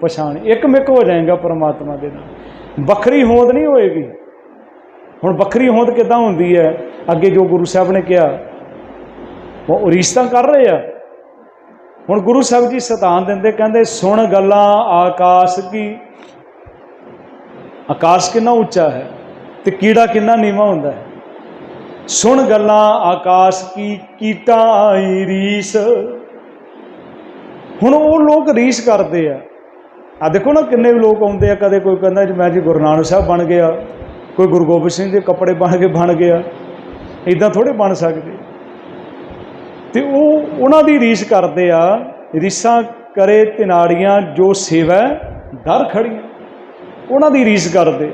ਪਛਾਣ। ਇੱਕ ਮਿਕ ਹੋ ਜਾਏਗਾ ਪਰਮਾਤਮਾ ਦੇ ਨਾਲ। ਵੱਖਰੀ ਹੋਂਦ ਨਹੀਂ ਹੋਏਗੀ। ਹੁਣ ਵੱਖਰੀ ਹੋਂਦ ਕਿਦਾਂ ਹੁੰਦੀ ਹੈ? ਅੱਗੇ ਜੋ ਗੁਰੂ ਸਾਹਿਬ ਨੇ ਕਿਹਾ, ਉਹ ਰਿਸ਼ਤਾ ਕਰ ਰਹੇ ਆ। ਹੁਣ ਗੁਰੂ ਸਾਹਿਬ ਜੀ ਸਤਾਨ ਦਿੰਦੇ, ਕਹਿੰਦੇ, ਸੁਣ ਗੱਲਾਂ ਆਕਾਸ਼ ਕੀ, ਆਕਾਸ਼ ਕਿੰਨਾ ਉੱਚਾ ਹੈ? ਤੇ ਕੀੜਾ ਕਿੰਨਾ ਨੀਵਾ ਹੁੰਦਾ ਹੈ। ਸੁਣ ਗੱਲਾਂ ਆਕਾਸ਼ ਕੀ ਕੀਟਾਂ ਰੀਸ। ਹੁਣ ਉਹ ਲੋਕ ਰੀਸ ਕਰਦੇ ਆ। ਆ ਦੇਖੋ ਨਾ ਕਿੰਨੇ ਲੋਕ ਆਉਂਦੇ ਆ, ਕਦੇ ਕੋਈ ਕਹਿੰਦਾ ਜੀ ਮੈਂ ਜੀ ਗੁਰੂ ਨਾਨਕ ਸਾਹਿਬ ਬਣ ਗਿਆ। ਕੋਈ ਗੁਰੂ ਗੋਬਿੰਦ ਸਿੰਘ ਦੇ ਕੱਪੜੇ ਬਣ ਕੇ ਬਣ ਗਿਆ। ਇਦਾਂ ਥੋੜੇ ਬਣ ਸਕਦੇ। ਤੇ ਉਹ ਉਹਨਾਂ ਦੀ ਰੀਸ ਕਰਦੇ ਆ, ਰੀਸਾਂ ਕਰੇ ਤਿਨਾੜੀਆਂ ਜੋ ਸੇਵਾ ਦਰ ਖੜੀਆਂ। ਉਹਨਾਂ ਦੀ ਰੀਸ ਕਰਦੇ।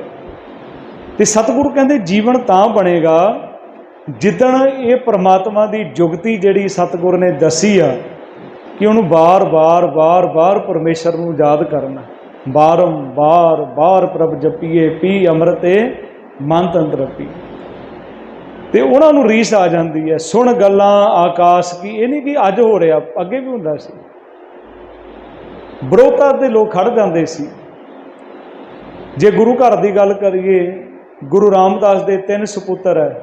ਤੇ ਸਤਿਗੁਰੂ ਕਹਿੰਦੇ ਜੀਵਨ ਤਾਂ ਬਣੇਗਾ ਜਿੱਦਣ ਇਹ ਪ੍ਰਮਾਤਮਾ ਦੀ ਜੁਗਤੀ ਜਿਹੜੀ ਸਤਿਗੁਰ ਨੇ ਦੱਸੀ ਆ ਕਿ ਉਹਨੂੰ ਬਾਰ-ਬਾਰ ਬਾਰ-ਬਾਰ ਪਰਮੇਸ਼ਰ ਨੂੰ ਯਾਦ ਕਰਨਾ। ਬਾਰੰਬਾਰ ਬਾਰ ਪ੍ਰਭ ਜਪੀਏ, ਪੀ ਅੰਮ੍ਰਿਤੇ, ਮਨ ਤੰਤਰ ਤੰਤਰਪੀ ਤੇ ਉਹਨਾਂ ਨੂੰ ਰੀਸ ਆ ਜਾਂਦੀ ਹੈ, ਸੁਣ ਗੱਲਾਂ ਆਕਾਸ਼ ਕੀ, ਇਹ ਨਹੀਂ ਕਿ ਅੱਜ ਹੋ ਰਿਹਾ, ਅੱਗੇ ਵੀ ਹੁੰਦਾ ਸੀ। ਬਰੋਤਾ ਦੇ ਲੋਕ ਖੜ ਜਾਂਦੇ ਸੀ। ਜੇ ਗੁਰੂ ਘਰ ਦੀ ਗੱਲ ਕਰੀਏ ਗੁਰੂ ਰਾਮਦਾਸ ਦੇ ਤਿੰਨ ਸੁਪੁੱਤਰ ਹੈ।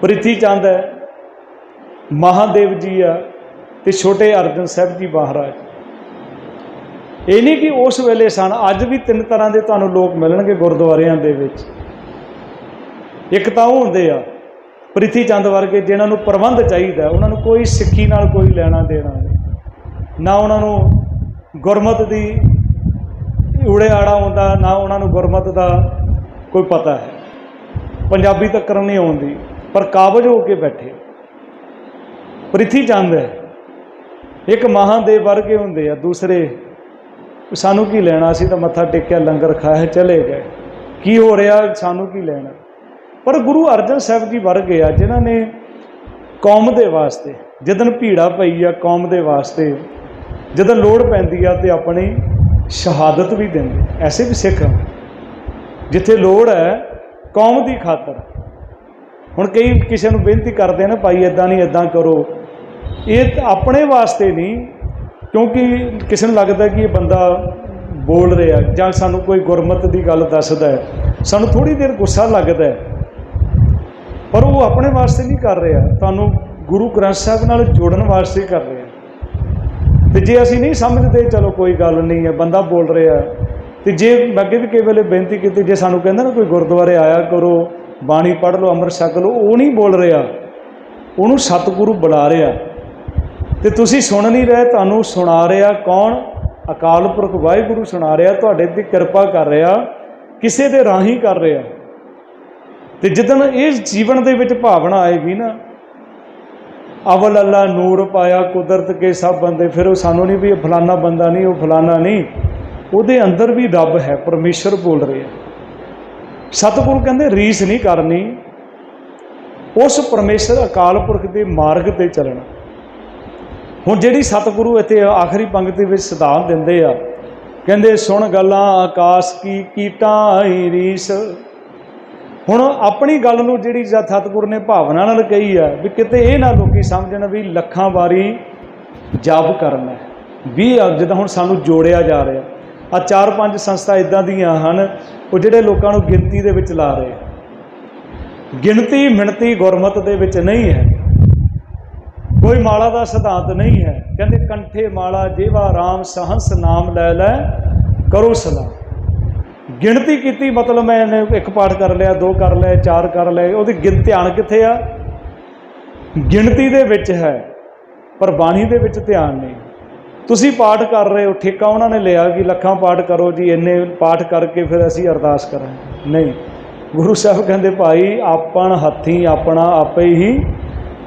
ਪ੍ਰਿਥੀ ਚੰਦ ਹੈ, ਮਹਾਦੇਵ ਜੀ ਆ ਤੇ ਛੋਟੇ ਅਰਜਨ ਸਾਹਿਬ ਜੀ ਮਹਾਰਾਜ। ਇਹ ਨਹੀਂ ਕਿ ਉਸ ਵੇਲੇ ਸਨ, ਅੱਜ ਵੀ ਤਿੰਨ ਤਰ੍ਹਾਂ ਦੇ ਤੁਹਾਨੂੰ ਲੋਕ ਮਿਲਣਗੇ ਗੁਰਦੁਆਰਿਆਂ ਦੇ ਵਿੱਚ। ਇੱਕ ਤਾਂ ਉਹ ਹੁੰਦੇ ਆ, ਪ੍ਰਿਥੀ ਚੰਦ ਵਰਗੇ ਜਿਨ੍ਹਾਂ ਨੂੰ ਪ੍ਰਬੰਧ ਚਾਹੀਦਾ, ਉਹਨਾਂ ਨੂੰ ਕੋਈ ਸਿੱਖੀ ਨਾਲ ਕੋਈ ਲੈਣਾ ਦੇਣਾ ਨਹੀਂ। ਨਾ ਉਹਨਾਂ ਨੂੰ ਗੁਰਮਤ ਦੀ ਉੜੇ ਆੜਾ ਹੁੰਦਾ ਨਾ ਉਹਨਾਂ ਨੂੰ ਗੁਰਮਤ ਦਾ ਕੋਈ ਪਤਾ ਹੈ। ਪੰਜਾਬੀ ਤੱਕ ਨਹੀਂ ਆਉਂਦੀ, ਪਰ ਕਾਬਜ ਹੋ ਕੇ ਬੈਠੇ। ਪ੍ਰਿਥੀ ਚੰਦ ਹੈ। ਇੱਕ ਮਹਾਦੇਵ ਵਰਗੇ ਹੁੰਦੇ ਆ, ਦੂਸਰੇ ਸਾਨੂੰ ਕੀ ਲੈਣਾ ਸੀ ਤਾਂ ਮੱਥਾ ਟੇਕਿਆ, ਲੰਗਰ ਖਾਇਆ, ਚਲੇ ਗਏ। ਕੀ ਹੋ ਰਿਹਾ, ਸਾਨੂੰ ਕੀ ਲੈਣਾ? ਪਰ ਗੁਰੂ ਅਰਜਨ ਸਾਹਿਬ ਜੀ ਵਰਗੇ ਆ, ਜਿਨ੍ਹਾਂ ਨੇ ਕੌਮ ਦੇ ਵਾਸਤੇ ਜਦੋਂ ਭੀੜਾ ਪਈ ਆ ਕੌਮ ਦੇ ਵਾਸਤੇ, ਜਦੋਂ ਲੋੜ ਪੈਂਦੀ ਆ ਤੇ ਆਪਣੀ ਸ਼ਹਾਦਤ ਵੀ ਦਿੰਦੇ। ਐਸੇ ਵੀ ਸਿੱਖ ਜਿੱਥੇ ਲੋੜ ਹੈ, ਕੌਮ ਦੀ ਖਾਤਰ। ਹੁਣ ਕਈ ਕਿਸੇ ਨੂੰ ਬੇਨਤੀ ਕਰਦੇ ਨੇ, ਭਾਈ ਇਦਾਂ ਨਹੀਂ ਇਦਾਂ ਕਰੋ। ਇਹ ਆਪਣੇ ਵਾਸਤੇ ਨਹੀਂ, ਕਿਉਂਕਿ ਕਿਸੇ ਨੂੰ ਲੱਗਦਾ ਕਿ ਇਹ ਬੰਦਾ ਬੋਲ ਰਿਹਾ ਜਾਂ ਸਾਨੂੰ ਕੋਈ ਗੁਰਮਤ ਦੀ ਗੱਲ ਦੱਸਦਾ ਹੈ। ਸਾਨੂੰ ਥੋੜੀ ਦੇਰ ਗੁੱਸਾ ਲੱਗਦਾ ਹੈ। ਪਰ ਉਹ ਆਪਣੇ ਵਾਸਤੇ ਨਹੀਂ ਕਰ ਰਿਹਾ। ਤੁਹਾਨੂੰ ਗੁਰੂ ਗ੍ਰੰਥ ਸਾਹਿਬ ਨਾਲ ਜੋੜਨ ਵਾਸਤੇ ਕਰ ਰਿਹਾ ਤੇ ਜੇ ਅਸੀਂ ਨਹੀਂ ਸਮਝਦੇ, ਚਲੋ ਕੋਈ ਗੱਲ ਨਹੀਂ ਹੈ, ਬੰਦਾ ਬੋਲ ਰਿਹਾ ਤੇ ਜੇ ਮੈਂ ਅੱਗੇ ਵੀ ਕਈ ਵੇਲੇ ਬੇਨਤੀ ਕੀਤੀ, ਜੇ ਸਾਨੂੰ ਕਹਿੰਦਾ ਨਾ ਕੋਈ ਗੁਰਦੁਆਰੇ ਆਇਆ ਕਰੋ, ਬਾਣੀ ਪੜ੍ਹ ਲਓ ਅੰਮ੍ਰਿਤ ਛਕ ਲਓ ਉਹ ਨਹੀਂ ਬੋਲ ਰਿਹਾ। ਉਹਨੂੰ ਸਤਿਗੁਰੂ ਬੁਲਾ ਰਿਹਾ। ਤੇ ਤੁਸੀਂ ਸੁਣ ਨਹੀਂ ਰਹੇ, ਤੁਹਾਨੂੰ ਸੁਣਾ ਰਿਹਾ ਕੌਣ? ਅਕਾਲ ਪੁਰਖ ਵਾਹਿਗੁਰੂ ਸੁਣਾ ਰਿਹਾ, ਤੁਹਾਡੇ ਤੇ ਕਿਰਪਾ ਕਰ ਰਿਹਾ, ਕਿਸੇ ਦੇ ਰਾਹੀਂ ਕਰ ਰਿਹਾ। ਤੇ ਜਦੋਂ ਇਹ ਜੀਵਨ ਦੇ ਵਿੱਚ ਭਾਵਨਾ ਆਏਗੀ ਨਾ, ਅਵਲ ਅੱਲਾ ਨੂਰ ਪਾਇਆ ਕੁਦਰਤ ਕੇ ਸਭ ਬੰਦੇ, ਫਿਰ ਉਹ ਸਾਨੂੰ ਨਹੀਂ ਵੀ ਇਹ ਫਲਾਨਾ ਬੰਦਾ ਨਹੀਂ, ਉਹ ਫਲਾਨਾ ਨਹੀਂ। ਉਹਦੇ ਅੰਦਰ ਵੀ ਰੱਬ ਹੈ, ਪਰਮੇਸ਼ਰ ਬੋਲ ਰਿਹਾ। ਸਤਿਗੁਰੂ ਕਹਿੰਦੇ, ਰੀਸ ਨਹੀਂ ਕਰਨੀ। ਉਸ ਪਰਮੇਸ਼ਰ ਅਕਾਲ ਪੁਰਖ ਦੇ ਮਾਰਗ ਤੇ ਚੱਲਣਾ। ਹੁਣ ਜਿਹੜੀ ਸਤਿਗੁਰੂ ਇੱਥੇ ਆਖਰੀ ਪੰਕਤੀ ਵਿੱਚ ਸਿਧਾਂਤ ਦਿੰਦੇ ਆ, ਕਹਿੰਦੇ, ਸੁਣ ਗੱਲਾਂ ਆਕਾਸ਼ ਕੀ ਕੀਟਾਂ ਆਈ ਰੀਸ। ਹੁਣ ਆਪਣੀ ਗੱਲ ਨੂੰ ਜਿਹੜੀ ਜਦ ਸਤਿਗੁਰੂ ਨੇ ਭਾਵਨਾ ਨਾਲ ਕਹੀ ਆ, ਵੀ ਕਿਤੇ ਇਹ ਨਾ ਲੋਕੀ ਸਮਝਣ ਵੀ ਲੱਖਾਂ ਵਾਰੀ ਜਪ ਕਰਨਾ ਹੈ। ਵੀ ਜਦੋਂ ਹੁਣ ਸਾਨੂੰ ਜੋੜਿਆ ਜਾ ਰਿਹਾ। ਆ ਚਾਰ ਪੰਜ ਸੰਸਥਾ ਇਦਾਂ ਦੀਆਂ ਹਨ, ਉਹ ਜਿਹੜੇ ਲੋਕਾਂ ਨੂੰ ਗਿਣਤੀ ਦੇ ਵਿੱਚ ਲਾ ਰਹੇ ਗਿਣਤੀ, ਮਿਣਤੀ, ਗੁਰਮਤ ਦੇ ਵਿੱਚ ਨਹੀਂ ਹੈ। ਕੋਈ ਮਾਲਾ ਦਾ ਸਿਧਾਂਤ ਨਹੀਂ ਹੈ। ਕਹਿੰਦੇ ਕੰਠੇ ਮਾਲਾ ਜੇਵਾ ਰਾਮ ਸਹੰਸ ਨਾਮ ਲੈ ਲੈ, ਕਰੋ ਸਲਾਮ ਗਿਣਤੀ ਕੀਤੀ, ਮਤਲਬ ਮੈਂ ਇੱਕ ਪਾਠ ਕਰ ਲਿਆ, ਦੋ ਕਰ ਲਏ, ਚਾਰ ਕਰ ਲਏ, ਉਹਦੀ ਗਿਣ ਧਿਆਨ ਕਿੱਥੇ ਆ? ਗਿਣਤੀ ਦੇ ਵਿੱਚ ਹੈ, ਪਰ ਬਾਣੀ ਦੇ ਵਿੱਚ ਧਿਆਨ ਨਹੀਂ। ਤੁਸੀਂ ਪਾਠ ਕਰ ਰਹੇ ਹੋ, ਠੇਕਾ ਉਹਨਾਂ ਨੇ ਲਿਆ ਕਿ ਲੱਖਾਂ ਪਾਠ ਕਰੋ ਜੀ, ਇੰਨੇ ਪਾਠ ਕਰਕੇ ਫਿਰ ਅਸੀਂ ਅਰਦਾਸ ਕਰਾਂਗੇ। ਨਹੀਂ, ਗੁਰੂ ਸਾਹਿਬ ਕਹਿੰਦੇ, ਭਾਈ, ਆਪਣ ਹੱਥੀ ਆਪਣਾ ਆਪੇ ਹੀ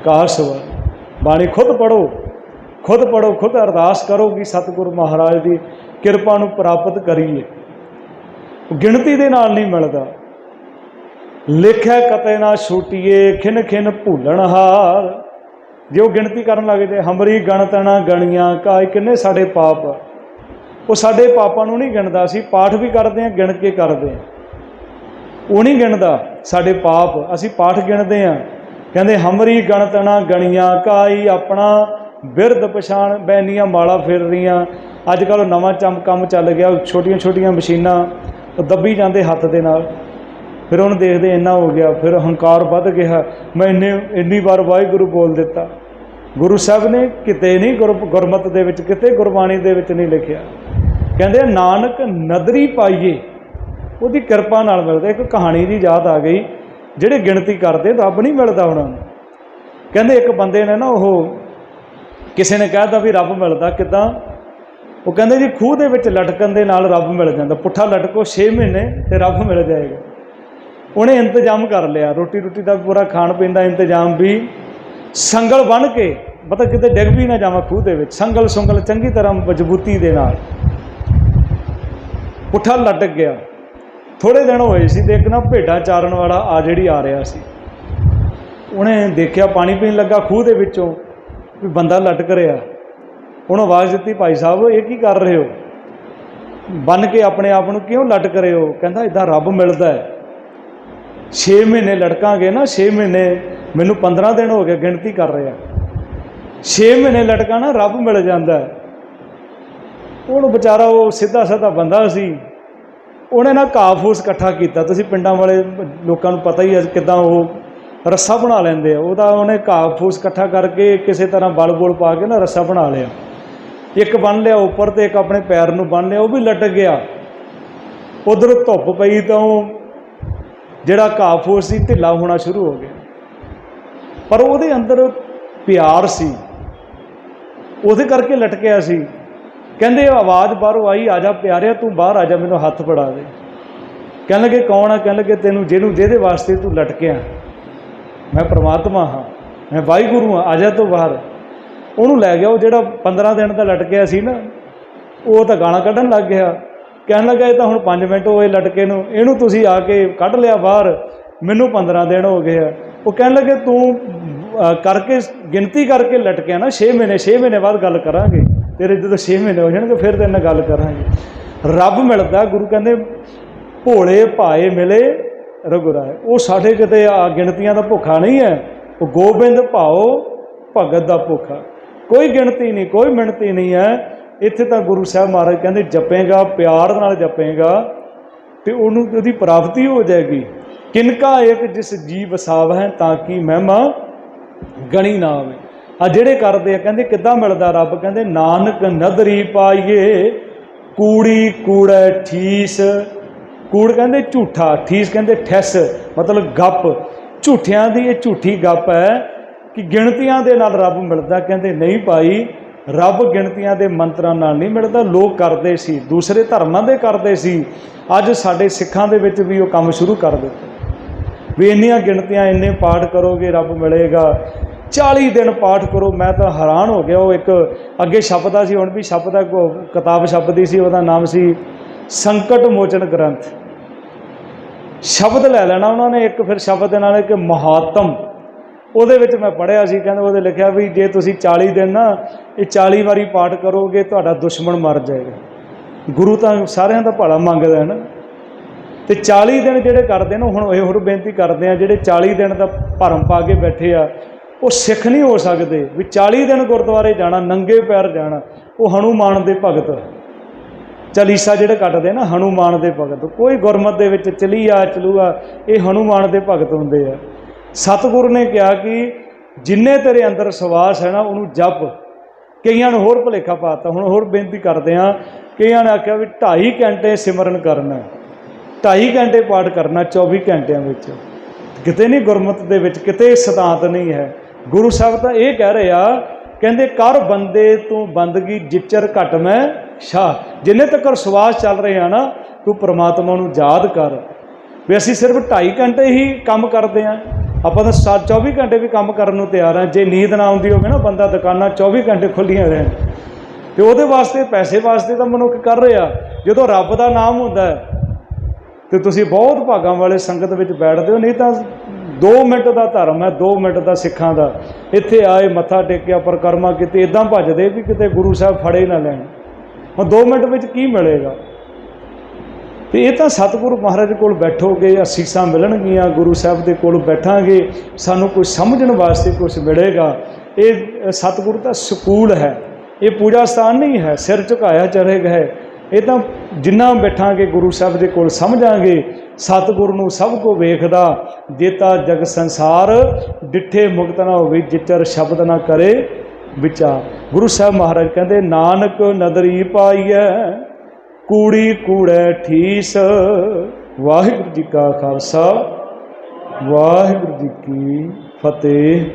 ਕਾਸਵ ਬਾਣੀ ਖੁਦ ਪੜੋ ਖੁਦ ਪੜੋ ਖੁਦ ਅਰਦਾਸ ਕਰੋ ਕਿ ਸਤਿਗੁਰੂ ਮਹਾਰਾਜ ਦੀ ਕਿਰਪਾ ਨੂੰ ਪ੍ਰਾਪਤ ਕਰੀਏ। ਗਿਣਤੀ ਦੇ ਨਾਲ ਨਹੀਂ ਮਿਲਦਾ। ਲਿਖਿਆ ਕਤੇ ਨਾ ਛੂਟੀਏ ਖਿਨ ਖਿਨ ਭੂਲਣ ਹਾਰ। ਜੇ ਉਹ ਗਿਣਤੀ ਕਰਨ ਲੱਗ ਜਾਏ, ਹਮਰੀ ਗਣਤਣਾ ਗਣੀਆਂ ਕਾਇ ਕਿੰਨੇ ਸਾਡੇ ਪਾਪ। ਉਹ ਸਾਡੇ ਪਾਪਾਂ ਨੂੰ ਨਹੀਂ ਗਿਣਦਾ, ਅਸੀਂ ਪਾਠ ਵੀ ਕਰਦੇ ਹਾਂ, ਗਿਣ ਕੇ ਕਰਦੇ ਹਾਂ। ਉਹ ਨਹੀਂ ਗਿਣਦਾ, ਸਾਡੇ ਪਾਪ, ਅਸੀਂ ਪਾਠ ਗਿਣਦੇ ਹਾਂ। ਕਹਿੰਦੇ, ਹਮਰੀ ਗਣਤਣਾ ਗਣੀਆਂ ਕਾਈ ਆਪਣਾ ਬਿਰਧ ਪਛਾਣ ਬੈਨੀਆਂ, ਮਾਲਾ ਫਿਰ ਰਹੀਆਂ। ਅੱਜ ਕੱਲ ਨਵਾਂ ਚਮ ਕੰਮ ਚੱਲ ਗਿਆ ਛੋਟੀਆਂ ਛੋਟੀਆਂ ਮਸ਼ੀਨਾਂ ਦੱਬੀ ਜਾਂਦੇ ਹੱਥ ਦੇ ਨਾਲ। ਫਿਰ ਉਹਨੂੰ ਦੇਖਦੇ ਇੰਨਾ ਹੋ ਗਿਆ, ਫਿਰ ਹੰਕਾਰ ਵੱਧ ਗਿਆ। ਮੈਂ ਇੰਨੇ, ਇੰਨੀ ਵਾਰ ਵਾਹਿਗੁਰੂ ਬੋਲ ਦਿੱਤਾ। ਗੁਰੂ ਸਾਹਿਬ ਨੇ ਕਿਤੇ ਨਹੀਂ ਗੁਰ, ਗੁਰਮਤ ਦੇ ਵਿੱਚ, ਕਿਤੇ ਗੁਰਬਾਣੀ ਦੇ ਵਿੱਚ ਨਹੀਂ ਲਿਖਿਆ। ਕਹਿੰਦੇ, ਨਾਨਕ ਨਦਰੀ ਪਾਈਏ। ਉਹਦੀ ਕਿਰਪਾ ਨਾਲ ਮਿਲਦਾ। ਇੱਕ ਕਹਾਣੀ ਦੀ ਯਾਦ ਆ ਗਈ। ਜਿਹੜੇ ਗਿਣਤੀ ਕਰਦੇ, ਰੱਬ ਨਹੀਂ ਮਿਲਦਾ ਉਹਨਾਂ ਨੂੰ। ਕਹਿੰਦੇ, ਇੱਕ ਬੰਦੇ ਨੇ ਨਾ ਉਹ ਕਿਸੇ ਨੇ ਕਹਿਤਾ ਵੀ ਰੱਬ ਮਿਲਦਾ, ਕਿਦਾਂ? ਉਹ ਕਹਿੰਦੇ ਜੀ, ਖੂਹ ਦੇ ਵਿੱਚ ਲਟਕਣ ਦੇ ਨਾਲ ਰੱਬ ਮਿਲ ਜਾਂਦਾ। ਪੁੱਠਾ ਲਟਕੋ 6 ਮਹੀਨੇ ਤੇ ਰੱਬ ਮਿਲ ਜਾਏਗਾ। ਉਹਨੇ ਇੰਤਜ਼ਾਮ ਕਰ ਲਿਆ। ਰੋਟੀ ਰੋਟੀ ਦਾ ਪੂਰਾ ਖਾਣ ਪੀਣ ਦਾ ਇੰਤਜ਼ਾਮ ਵੀ ਸੰਗਲ ਬਣ ਕੇ, ਮਤਲਬ ਕਿਤੇ ਡਿੱਗ ਵੀ ਨਾ ਜਾਵਾਂ ਖੂਹ ਦੇ ਵਿੱਚ, ਸੰਗਲ ਸੰਗਲ ਚੰਗੀ ਤਰ੍ਹਾਂ ਮਜ਼ਬੂਤੀ ਦੇ ਨਾਲ। ਪੁੱਠਾ ਲਟਕ ਗਿਆ। ਥੋੜੇ ਦਿਨ ਹੋਏ ਸੀ ਤੇ ਇੱਕ ਨਾ ਭੇਡਾਂ ਚਾਰਨ ਵਾਲਾ ਆ ਜਿਹੜੀ ਆ ਰਿਹਾ ਸੀ। ਉਹਨੇ ਦੇਖਿਆ ਪਾਣੀ ਪੀਣ ਲੱਗਾ ਖੂਹ ਦੇ ਵਿੱਚੋਂ, ਵੀ ਬੰਦਾ ਲਟਕ ਰਿਹਾ ਉਹਨੂੰ ਆਵਾਜ਼ ਦਿੱਤੀ, ਭਾਈ ਸਾਹਿਬ, ਇਹ ਕੀ ਕਰ ਰਹੇ ਹੋ? ਬੰਨ ਕੇ ਆਪਣੇ ਆਪ ਨੂੰ ਕਿਉਂ ਲਟਕ ਰਹੇ ਹੋ? ਕਹਿੰਦਾ ਇਦਾਂ ਰੱਬ ਮਿਲਦਾ ਹੈ। 6 ਮਹੀਨੇ ਲਟਕਾਂਗੇ ਨਾ 6 ਮਹੀਨੇ, ਮੈਨੂੰ 15 ਦਿਨ ਹੋ ਗਏ ਗਿਣਤੀ ਕਰ ਰਿਹਾ 6 ਮਹੀਨੇ ਲਟਕਾਣਾ ਰੱਬ ਮਿਲ ਜਾਂਦਾ। ਉਹਨੂੰ ਵਿਚਾਰਾ ਉਹ ਸਿੱਧਾ ਸਾਦਾ ਬੰਦਾ ਸੀ। ਉਹਨੇ ਨਾ ਘਾਹ ਫੂਸ ਇਕੱਠਾ ਕੀਤਾ। ਤੁਸੀਂ ਪਿੰਡਾਂ ਵਾਲੇ ਲੋਕਾਂ ਨੂੰ ਪਤਾ ਹੀ ਹੈ ਕਿਦਾਂ ਉਹ ਰੱਸਾ ਬਣਾ ਲੈਂਦੇ ਆ। ਉਹਦਾ ਉਹਨੇ ਘਾਹ ਫੂਸ ਇਕੱਠਾ ਕਰਕੇ ਕਿਸੇ ਤਰ੍ਹਾਂ ਬਲ ਬੋਲ ਪਾ ਕੇ ਨਾ ਰੱਸਾ ਬਣਾ ਲਿਆ। ਇੱਕ ਬੰਨ ਲਿਆ ਉੱਪਰ ਤੇ ਇੱਕ ਆਪਣੇ ਪੈਰ ਨੂੰ ਬੰਨ ਲਿਆ, ਉਹ ਵੀ ਲਟਕ ਗਿਆ। ਉਧਰ ਧੁੱਪ ਪਈ ਤਾਂ ਉਹ ਜਿਹੜਾ ਘਾਹ ਫੂਸ ਸੀ, ਢਿੱਲਾ ਹੋਣਾ ਸ਼ੁਰੂ ਹੋ ਗਿਆ। ਪਰ ਉਹਦੇ ਅੰਦਰ ਪਿਆਰ ਸੀ। ਉਹਦੇ ਕਰਕੇ ਲਟਕਿਆ ਸੀ। ਕਹਿੰਦੇ, ਆਵਾਜ਼ ਬਾਹਰੋਂ ਆਈ, ਆ ਜਾ ਪਿਆਰਿਆ, ਤੂੰ ਬਾਹਰ ਆ ਜਾ, ਮੈਨੂੰ ਹੱਥ ਫੜਾ ਦੇ। ਕਹਿਣ ਲੱਗੇ, ਕੌਣ ਆ? ਕਹਿਣ ਲੱਗੇ, ਤੈਨੂੰ ਜਿਹਨੂੰ ਜਿਹਦੇ ਵਾਸਤੇ ਤੂੰ ਲਟਕਿਆ। ਮੈਂ ਪ੍ਰਮਾਤਮਾ ਹਾਂ, ਮੈਂ ਵਾਹਿਗੁਰੂ ਹਾਂ, ਆ ਜਾ ਤੂੰ ਬਾਹਰ। ਉਹਨੂੰ ਲੈ ਗਿਆ, ਉਹ ਜਿਹੜਾ 15 ਦਿਨ ਦਾ ਲਟਕਿਆ ਸੀ ਨਾ, ਉਹ ਤਾਂ ਗਾਲਾਂ ਕੱਢਣ ਲੱਗ ਗਿਆ। ਕਹਿਣ ਲੱਗਾ, ਇਹ ਤਾਂ ਹੁਣ 5 ਮਿੰਟ ਹੋਏ ਲਟਕੇ ਨੂੰ, ਇਹਨੂੰ ਤੁਸੀਂ ਆ ਕੇ ਕੱਢ ਲਿਆ ਬਾਹਰ, ਮੈਨੂੰ 15 ਦਿਨ ਹੋ ਗਏ ਆ। ਉਹ ਕਹਿਣ ਲੱਗੇ, ਤੂੰ ਕਰਕੇ, ਗਿਣਤੀ ਕਰਕੇ ਲਟਕਿਆ ਨਾ 6 ਮਹੀਨੇ 6 ਮਹੀਨੇ ਬਾਅਦ ਗੱਲ ਕਰਾਂਗੇ। ਤੇਰੇ ਜਦੋਂ 6 ਮਹੀਨੇ ਹੋ ਜਾਣਗੇ, ਫਿਰ ਤੇਰੇ ਨਾਲ ਗੱਲ ਕਰਾਂਗੇ। ਰੱਬ ਮਿਲਦਾ, ਗੁਰੂ ਕਹਿੰਦੇ, ਭੋਲੇ ਭਾਏ ਮਿਲੇ ਰਘੁਰਾਏ ਉਹ ਸਾਡੇ ਕਿਤੇ ਆ ਗਿਣਤੀਆਂ ਦਾ ਭੁੱਖਾ ਨਹੀਂ ਹੈ, ਉਹ ਗੋਬਿੰਦ ਭਾਓ ਭਗਤ ਦਾ ਭੁੱਖਾ। ਕੋਈ ਗਿਣਤੀ ਨਹੀਂ, ਕੋਈ ਮਿਣਤੀ ਨਹੀਂ ਹੈ। ਇੱਥੇ ਤਾਂ ਗੁਰੂ ਸਾਹਿਬ ਮਹਾਰਾਜ ਕਹਿੰਦੇ, ਜਪੇਗਾ, ਪਿਆਰ ਨਾਲ ਜਪੇਗਾ ਤੇ ਉਹਨੂੰ, ਉਹਦੀ ਪ੍ਰਾਪਤੀ ਹੋ ਜਾਏਗੀ। ਕਿਨਕਾ ਇੱਕ ਜਿਸ ਜੀ ਵਸਾਵ ਹੈ ਤਾਂ ਕਿ ਮਹਿਮਾ ਗਣੀ ਨਾ ਆਵੇ ਆ ਜਿਹੜੇ ਕਰਦੇ ਆ, ਕਹਿੰਦੇ, ਕਿੱਦਾਂ ਮਿਲਦਾ ਰੱਬ? ਕਹਿੰਦੇ, ਨਾਨਕ ਨਦਰੀ ਪਾਈਏ, ਕੂੜੀ ਕੂੜੈ ਠੀਸ। ਕੂੜ ਕਹਿੰਦੇ, ਝੂਠਾ। ਠੀਸ ਕਹਿੰਦੇ, ਠੈਸ। ਮਤਲਬ ਗੱਪ। ਝੂਠਿਆਂ ਦੀ ਇਹ ਝੂਠੀ ਗੱਪ ਹੈ ਕਿ ਗਿਣਤੀਆਂ ਦੇ ਨਾਲ ਰੱਬ ਮਿਲਦਾ, ਕਹਿੰਦੇ, ਨਹੀਂ ਭਾਈ ਰੱਬ ਗਿਣਤੀਆਂ ਦੇ ਮੰਤਰਾਂ ਨਾਲ ਨਹੀਂ ਮਿਲਦਾ, ਲੋਕ ਕਰਦੇ ਸੀ, ਦੂਸਰੇ ਧਰਮਾਂ ਦੇ ਕਰਦੇ ਸੀ। ਅੱਜ ਸਾਡੇ ਸਿੱਖਾਂ ਦੇ ਵਿੱਚ ਵੀ ਉਹ ਕੰਮ ਸ਼ੁਰੂ ਕਰ ਦਿੱਤਾ। ਵੀ ਇੰਨੀਆਂ ਗਿਣਤੀਆਂ ਇੰਨੇ ਪਾਠ ਕਰੋਗੇ, ਰੱਬ ਮਿਲੇਗਾ। 40 ਦਿਨ ਪਾਠ ਕਰੋ, ਮੈਂ ਤਾਂ ਹੈਰਾਨ ਹੋ ਗਿਆ। ਉਹ ਇੱਕ ਅੱਗੇ ਛਪਦਾ ਸੀ, ਹੁਣ ਵੀ ਛਪਦਾ ਕਿਤਾਬ ਛਪਦੀ ਸੀ, ਉਹਦਾ ਨਾਮ ਸੀ ਸੰਕਟ ਮੋਚਨ ਗ੍ਰੰਥ। ਸ਼ਬਦ ਲੈ ਲੈਣਾ ਉਹਨਾਂ ਨੇ, ਇੱਕ ਫਿਰ ਸ਼ਬਦ ਦੇ ਨਾਲ ਇੱਕ ਮਹਾਤਮ। ਉਹਦੇ ਵਿੱਚ ਮੈਂ ਪੜ੍ਹਿਆ ਸੀ, ਕਹਿੰਦੇ ਉਹਦੇ ਲਿਖਿਆ ਵੀ ਜੇ ਤੁਸੀਂ 40 ਦਿਨ ਨਾ ਇਹ 40 ਵਾਰੀ ਪਾਠ ਕਰੋਗੇ, ਤੁਹਾਡਾ ਦੁਸ਼ਮਣ ਮਰ ਜਾਏਗਾ। ਗੁਰੂ ਤਾਂ ਸਾਰਿਆਂ ਦਾ ਭਲਾ ਮੰਗਦਾ ਹੈ ਨਾ। ਤੇ 40 ਦਿਨ ਜਿਹੜੇ ਕਰਦੇ ਨੇ ਹੁਣ ਇਹ ਹੋਰ ਬੇਨਤੀ ਕਰਦੇ ਆ, ਜਿਹੜੇ 40 ਦਿਨ ਦਾ ਭਰਮ ਪਾ ਕੇ ਬੈਠੇ ਆ, ਉਹ ਸਿੱਖ ਨਹੀਂ ਹੋ ਸਕਦੇ ਵੀ 40 ਦਿਨ ਗੁਰਦੁਆਰੇ ਜਾਣਾ, ਨੰਗੇ ਪੈਰ ਜਾਣਾ, ਉਹ ਹਨੂਮਾਨ ਦੇ ਭਗਤ। ਚਾਲੀਸਾ ਜਿਹੜੇ ਕੱਟਦੇ ਨਾ, ਹਨੂਮਾਨ ਦੇ ਭਗਤ। ਕੋਈ ਗੁਰਮਤ ਦੇ ਵਿੱਚ ਚਲੀ ਆ ਚਲੂਆ, ਇਹ ਹਨੂਮਾਨ ਦੇ ਭਗਤ ਹੁੰਦੇ ਆ। ਸਤਿਗੁਰ ਨੇ ਕਿਹਾ ਕਿ ਜਿੰਨੇ ਤੇਰੇ ਅੰਦਰ ਸਵਾਸ ਹੈ ਨਾ, ਉਹਨੂੰ ਜਪ। ਕਈਆਂ ਨੂੰ ਹੋਰ ਭੁਲੇਖਾ ਪਾਤਾ। ਹੁਣ ਹੋਰ ਬੇਨਤੀ ਕਰਦੇ ਆ ਕਈਆਂ ਨੇ ਆਖਿਆ ਵੀ 2.5 ਘੰਟੇ ਸਿਮਰਨ ਕਰਨਾ 2.5 ਘੰਟੇ ਪਾਠ ਕਰਨਾ 24 ਘੰਟਿਆਂ ਵਿੱਚ। ਕਿਤੇ ਨਹੀਂ ਗੁਰਮਤ ਦੇ ਵਿੱਚ, ਕਿਤੇ ਸਿਧਾਂਤ ਨਹੀਂ ਹੈ। ਗੁਰੂ ਸਾਹਿਬ ਤਾਂ ਇਹ ਕਹਿ ਰਹੇ ਆ, ਕਹਿੰਦੇ, ਕਰ ਬੰਦੇ ਤੂੰ ਬੰਦਗੀ ਜਿਚਰ ਘਟ ਮੈਂ ਸ਼ਾਹ। ਜਿੰਨੇ ਤੱਕ ਸਵਾਸ ਚੱਲ ਰਹੇ ਆ ਨਾ, ਤੂੰ ਪ੍ਰਮਾਤਮਾ ਨੂੰ ਯਾਦ ਕਰ। ਵੀ ਅਸੀਂ ਸਿਰਫ 2.5 ਘੰਟੇ ਹੀ ਕੰਮ ਕਰਦੇ ਆਂ ਆਪਾਂ ਤਾਂ ਸਾ- 24 ਘੰਟੇ ਵੀ ਕੰਮ ਕਰਨ ਨੂੰ ਤਿਆਰ ਆਂ ਜੇ ਨੀਂਦ ਨਾ ਆਉਂਦੀ ਹੋਵੇ ਨਾ ਬੰਦਾ, ਦੁਕਾਨਾਂ 24 ਘੰਟੇ ਖੁੱਲੀਆਂ ਰਹਿਣ। ਤੇ ਉਹਦੇ ਵਾਸਤੇ, ਪੈਸੇ ਵਾਸਤੇ ਤਾਂ ਮਨੁੱਖ ਕਰ ਰਿਹਾ। ਜਦੋਂ ਰੱਬ ਦਾ ਨਾਮ ਹੁੰਦਾ ਹੈ, ਤੇ ਤੁਸੀਂ ਬਹੁਤ ਭਾਗਾਂ ਵਾਲੇ ਸੰਗਤ ਵਿੱਚ ਬੈਠਦੇ ਹੋ। ਨਹੀਂ ਤਾਂ 2 ਮਿੰਟ ਦਾ ਧਰਮ ਹੈ 2 ਮਿੰਟ ਦਾ ਸਿੱਖਾਂ ਦਾ। ਇੱਥੇ ਆਏ, ਮੱਥਾ ਟੇਕਿਆ, ਪਰਕਰਮਾ ਕਿਤੇ ਇਦਾਂ ਭੱਜਦੇ ਵੀ ਕਿਤੇ ਗੁਰੂ ਸਾਹਿਬ ਫੜੇ ਨਾ ਲੈਣ। ਹੁਣ 2 ਮਿੰਟ ਵਿੱਚ ਕੀ ਮਿਲੇਗਾ? ਤੇ ਇਹ ਤਾਂ ਸਤਿਗੁਰੂ ਮਹਾਰਾਜ ਕੋਲ ਬੈਠੋਗੇ ਅਸੀਸਾਂ ਮਿਲਣਗੀਆਂ, ਗੁਰੂ ਸਾਹਿਬ ਦੇ ਕੋਲ ਬੈਠਾਂਗੇ, ਸਾਨੂੰ ਕੁਝ ਸਮਝਣ ਵਾਸਤੇ ਕੁਝ ਮਿਲੇਗਾ। ਇਹ ਸਤਿਗੁਰੂ ਦਾ ਸਕੂਲ ਹੈ। ਇਹ ਪੂਜਾ ਸਥਾਨ ਨਹੀਂ ਹੈ, ਸਿਰ ਝੁਕਾਇਆ ਚਲੇ ਗਏ ਇਹ ਤਾਂ ਜਿੰਨਾ ਬੈਠਾਂਗੇ, ਗੁਰੂ ਸਾਹਿਬ ਦੇ ਕੋਲ ਸਮਝਾਂਗੇ, ਸਤਿਗੁਰ ਨੂੰ ਸਭ ਕੋ ਵੇਖਦਾ ਜੇਤਾ ਜਗ ਸੰਸਾਰ, ਡਿੱਠੇ ਮੁਕਤ ਨਾ ਹੋਵੇ, ਜਿਚਰ ਸ਼ਬਦ ਨਾ ਕਰੇ ਵਿਚਾਰ। ਗੁਰੂ ਸਾਹਿਬ ਮਹਾਰਾਜ ਕਹਿੰਦੇ, ਨਾਨਕ ਨਦਰੀ ਪਾਈਐ। ਕੂੜੀ ਕੂੜੈ ਠੀਸ। ਵਾਹਿਗੁਰੂ ਜੀ ਕਾ ਖਾਲਸਾ ਵਾਹਿਗੁਰੂ ਜੀ ਕੀ ਫਤਿਹ।